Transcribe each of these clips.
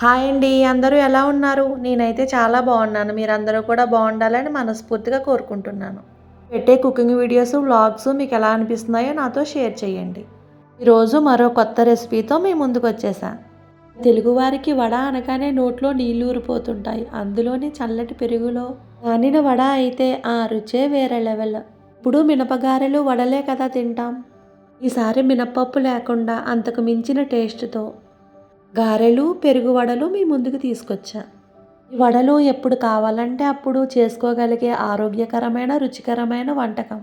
Hi అండి అందరూ ఎలా ఉన్నారు? నేనైతే చాలా బాగున్నాను. మీరందరూ కూడా బాగుండాలని మనస్ఫూర్తిగా కోరుకుంటున్నాను. పెట్టే కుకింగ్ వీడియోస్ వ్లాగ్స్ మీకు ఎలా అనిపిస్తున్నాయో నాతో షేర్ చేయండి. ఈరోజు మరో కొత్త రెసిపీతో మీ ముందుకు వచ్చేసా తెలుగువారికి వడ అనగానే నోట్లో నీళ్ళు ఊరిపోతుంటాయి. అందులోని చల్లటి పెరుగులో నానిన వడ అయితే ఆ రుచే వేరే లెవెల్. ఇప్పుడు మినపగారెలు వడలే కదా తింటాం. ఈసారి మినపప్పు లేకుండా అంతకు మించిన టేస్ట్తో గారెలు పెరుగు వడలు మీ ముందుకు తీసుకొచ్చా. ఈ వడలు ఎప్పుడు కావాలంటే అప్పుడు చేసుకోగలిగే ఆరోగ్యకరమైన రుచికరమైన వంటకం.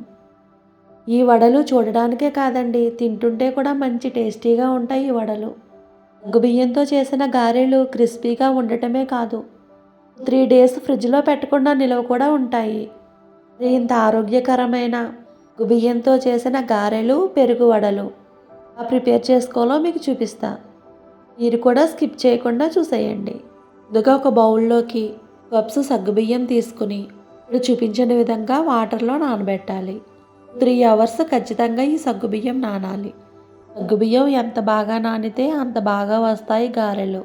ఈ వడలు చూడడానికే కాదండి తింటుంటే కూడా మంచి టేస్టీగా ఉంటాయి ఈ వడలు. బియ్యంతో చేసిన గారెలు క్రిస్పీగా ఉండటమే కాదు త్రీ డేస్ ఫ్రిడ్జ్లో పెట్టకుండా నిల్వ కూడా ఉంటాయి. ఇంత ఆరోగ్యకరమైన బియ్యంతో చేసిన గారెలు పెరుగు వడలు. ఆ ప్రిపేర్ చేసుకోవాలో మీకు చూపిస్తాను మీరు కూడా స్కిప్ చేయకుండా చూసేయండి. ముందుగా ఒక బౌల్లోకి కప్స్ సగ్గుబియ్యం తీసుకుని ఇప్పుడు చూపించిన విధంగా వాటర్లో నానబెట్టాలి. త్రీ అవర్స్ ఖచ్చితంగా ఈ సగ్గుబియ్యం నానాలి. సగ్గుబియ్యం ఎంత బాగా నానితే అంత బాగా వస్తాయి గారెలు.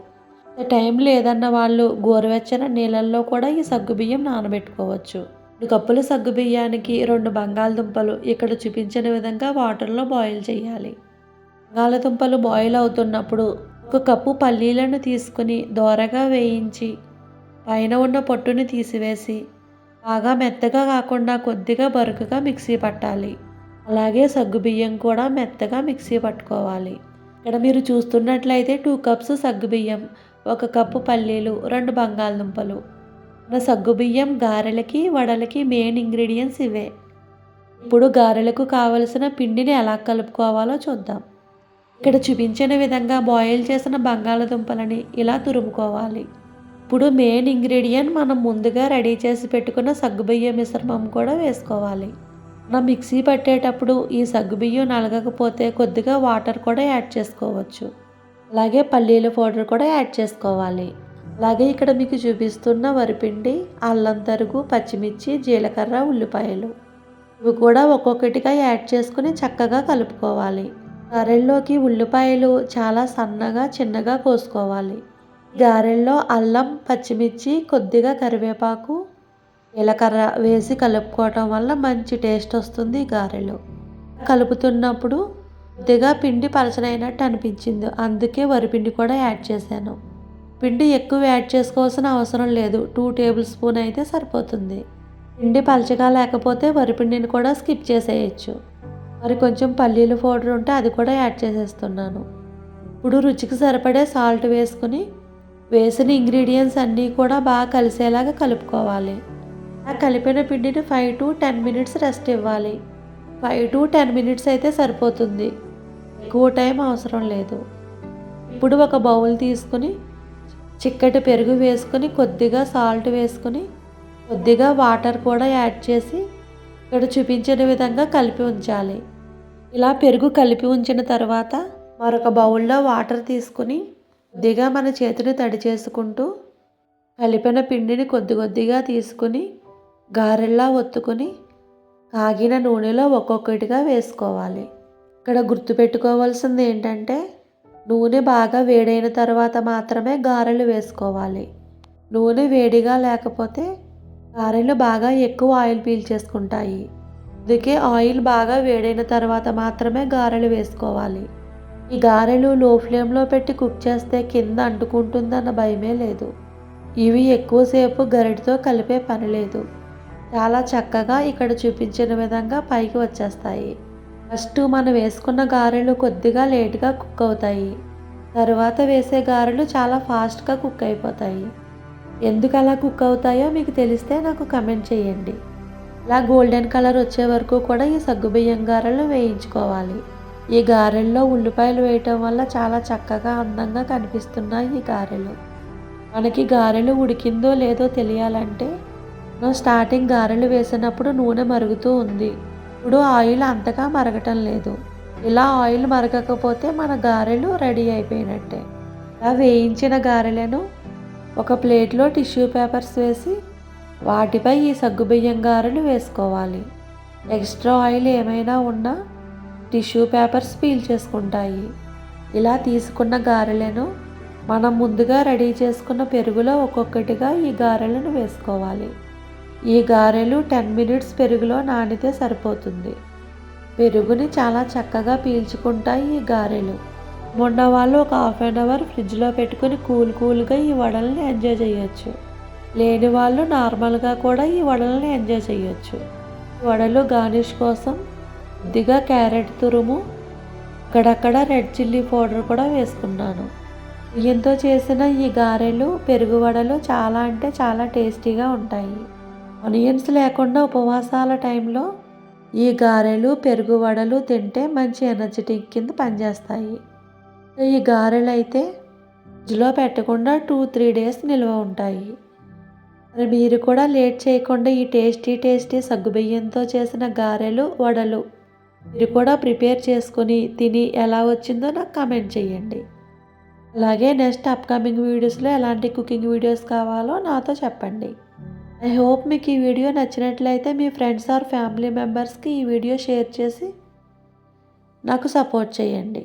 టైం లేదన్న వాళ్ళు గోరువెచ్చని నీళ్ళల్లో కూడా ఈ సగ్గుబియ్యం నానబెట్టుకోవచ్చు. రెండు కప్పుల సగ్గుబియ్యానికి రెండు బంగాళదుంపలు ఇక్కడ చూపించిన విధంగా వాటర్లో బాయిల్ చేయాలి. బంగాళదుంపలు బాయిల్ అవుతున్నప్పుడు ఒక కప్పు పల్లీలను తీసుకుని దోరగా వేయించి పైన ఉన్న పొట్టుని తీసివేసి బాగా మెత్తగా కాకుండా కొద్దిగా బరుకుగా మిక్సీ పట్టాలి. అలాగే సగ్గుబియ్యం కూడా మెత్తగా మిక్సీ పట్టుకోవాలి. ఇక్కడ మీరు చూస్తున్నట్లయితే టూ కప్స్ సగ్గుబియ్యం ఒక కప్పు పల్లీలు రెండు బంగాళదుంపలు. మన సగ్గుబియ్యం గారెలకి వడలకి మెయిన్ ఇంగ్రీడియంట్స్ ఇవే. ఇప్పుడు గారెలకు కావలసిన పిండిని ఎలా కలుపుకోవాలో చూద్దాం. ఇక్కడ చూపించిన విధంగా బాయిల్ చేసిన బంగాళదుంపలని ఇలా తురుముకోవాలి. ఇప్పుడు మెయిన్ ఇంగ్రీడియంట్ మనం ముందుగా రెడీ చేసి పెట్టుకున్న సగ్గుబియ్యం మిశ్రమం కూడా వేసుకోవాలి. మనం మిక్సీ పట్టేటప్పుడు ఈ సగ్గుబియ్యం నలగకపోతే కొద్దిగా వాటర్ కూడా యాడ్ చేసుకోవచ్చు. అలాగే పల్లీల పౌడర్ కూడా యాడ్ చేసుకోవాలి. అలాగే ఇక్కడ మీకు చూపిస్తున్న వరిపిండి అల్లం తరుగు పచ్చిమిర్చి జీలకర్ర ఉల్లిపాయలు. ఇవి కూడా ఒక్కొక్కటిగా యాడ్ చేసుకుని చక్కగా కలుపుకోవాలి. గారెల్లోకి ఉల్లిపాయలు చాలా సన్నగా చిన్నగా కోసుకోవాలి. గారెల్లో అల్లం పచ్చిమిర్చి కొద్దిగా కరివేపాకు జీలకర్ర వేసి కలుపుకోవటం వల్ల మంచి టేస్ట్ వస్తుంది గారెలు. కలుపుతున్నప్పుడు కొద్దిగా పిండి పలచనైనట్టు అనిపించింది. అందుకే వరిపిండి కూడా యాడ్ చేశాను. పిండి ఎక్కువ యాడ్ చేసుకోవాల్సిన అవసరం లేదు. టూ టేబుల్ స్పూన్ అయితే సరిపోతుంది. పిండి పలచగా లేకపోతే వరిపిండిని కూడా స్కిప్ చేసేయచ్చు. మరి కొంచెం పల్లీలు పౌడర్ ఉంటే అది కూడా యాడ్ చేసేస్తున్నాను. ఇప్పుడు రుచికి సరిపడే సాల్ట్ వేసుకుని వేసిన ఇంగ్రీడియంట్స్ అన్నీ కూడా బాగా కలిసేలాగా కలుపుకోవాలి. ఆ కలిపిన పిండిని five to ten minutes rest ఇవ్వాలి. ఫైవ్ టు టెన్ మినిట్స్ అయితే సరిపోతుంది. ఎక్కువ టైం అవసరం లేదు. ఇప్పుడు ఒక బౌల్ తీసుకుని చిక్కటి పెరుగు వేసుకొని కొద్దిగా సాల్ట్ వేసుకొని కొద్దిగా వాటర్ కూడా యాడ్ చేసి ఇక్కడ చూపించిన విధంగా కలిపి ఉంచాలి. ఇలా పెరుగు కలిపి ఉంచిన తర్వాత మరొక బౌల్లో వాటర్ తీసుకుని కొద్దిగా మన చేతిని తడి చేసుకుంటూ కలిపిన పిండిని కొద్ది కొద్దిగా తీసుకుని గారెల్లా ఒత్తుకొని కాగిన నూనెలో ఒక్కొక్కటిగా వేసుకోవాలి. ఇక్కడ గుర్తుపెట్టుకోవాల్సింది ఏంటంటే నూనె బాగా వేడైన తర్వాత మాత్రమే గారెలు వేసుకోవాలి. నూనె వేడిగా లేకపోతే గారెలు బాగా ఎక్కువ ఆయిల్ పీల్చేసుకుంటాయి. అందుకే ఆయిల్ బాగా వేడైన తర్వాత మాత్రమే గారెలు వేసుకోవాలి. ఈ గారెలు లో ఫ్లేమ్లో పెట్టి కుక్ చేస్తే కింద అంటుకుంటుందన్న భయమే లేదు. ఇవి ఎక్కువసేపు గరిటితో కలిపే పని లేదు. చాలా చక్కగా ఇక్కడ చూపించిన విధంగా పైకి వచ్చేస్తాయి. ఫస్ట్ మనం వేసుకున్న గారెలు కొద్దిగా లేట్గా కుక్ అవుతాయి. తర్వాత వేసే గారెలు చాలా ఫాస్ట్గా కుక్ అయిపోతాయి. ఎందుకు అలా కుక్ అవుతాయో మీకు తెలిస్తే నాకు కమెంట్ చేయండి. ఇలా గోల్డెన్ కలర్ వచ్చే వరకు కూడా ఈ సగ్గుబియ్యం గారెలు వేయించుకోవాలి. ఈ గారెల్లో ఉల్లిపాయలు వేయటం వల్ల చాలా చక్కగా అందంగా కనిపిస్తున్నాయి ఈ గారెలు. మనకి గారెలు ఉడికిందో లేదో తెలియాలంటే మనం స్టార్టింగ్ గారెలు వేసినప్పుడు నూనె మరుగుతూ ఉంది. ఇప్పుడు ఆయిల్ అంతగా మరగటం లేదు. ఇలా ఆయిల్ మరగకపోతే మన గారెలు రెడీ అయిపోయినట్టే. ఇలా వేయించిన గారెలను ఒక ప్లేట్లో టిష్యూ పేపర్స్ వేసి వాటిపై ఈ సగ్గుబియ్యం గారెలు వేసుకోవాలి. ఎక్స్ట్రా ఆయిల్ ఏమైనా ఉన్నా టిష్యూ పేపర్స్ పీల్ చేసుకుంటాయి. ఇలా తీసుకున్న గారెలను మనం ముందుగా రెడీ చేసుకున్న పెరుగులో ఒక్కొక్కటిగా ఈ గారెలను వేసుకోవాలి. ఈ గారెలు టెన్ మినిట్స్ పెరుగులో నానితే సరిపోతుంది. పెరుగుని చాలా చక్కగా పీల్చుకుంటాయి ఈ గారెలు. మొన్న వాళ్ళు ఒక హాఫ్ అన్ అవర్ ఫ్రిడ్జ్లో పెట్టుకుని కూల్ కూల్గా ఈ వడల్ని ఎంజాయ్ చేయొచ్చు. లేని వాళ్ళు నార్మల్గా కూడా ఈ వడల్ని ఎంజాయ్ చేయొచ్చు. వడలు గార్నిష్ కోసం కొద్దిగా క్యారెట్ తురుము అక్కడక్కడ రెడ్ చిల్లీ పౌడర్ కూడా వేసుకున్నాను. బియ్యంతో చేసిన ఈ గారెలు పెరుగు వడలు చాలా అంటే చాలా టేస్టీగా ఉంటాయి. ఆనియన్స్ లేకుండా ఉపవాసాల టైంలో ఈ గారెలు పెరుగు వడలు తింటే మంచి ఎనర్జెటిక్ కింద పనిచేస్తాయి. ఈ గారెలు అయితే ఫ్రిడ్జ్లో పెట్టకుండా టూ త్రీ డేస్ నిల్వ ఉంటాయి. మరి మీరు కూడా లేట్ చేయకుండా ఈ టేస్టీ టేస్టీ సగ్గుబియ్యంతో చేసిన గారెలు వడలు మీరు కూడా ప్రిపేర్ చేసుకొని తిని ఎలా వచ్చిందో నాకు కామెంట్ చేయండి. అలాగే నెక్స్ట్ అప్కమింగ్ వీడియోస్లో ఎలాంటి కుకింగ్ వీడియోస్ కావాలో నాతో చెప్పండి. ఐ హోప్ మీకు ఈ వీడియో నచ్చినట్లయితే మీ ఫ్రెండ్స్ ఆర్ ఫ్యామిలీ మెంబర్స్కి ఈ వీడియో షేర్ చేసి నాకు సపోర్ట్ చేయండి.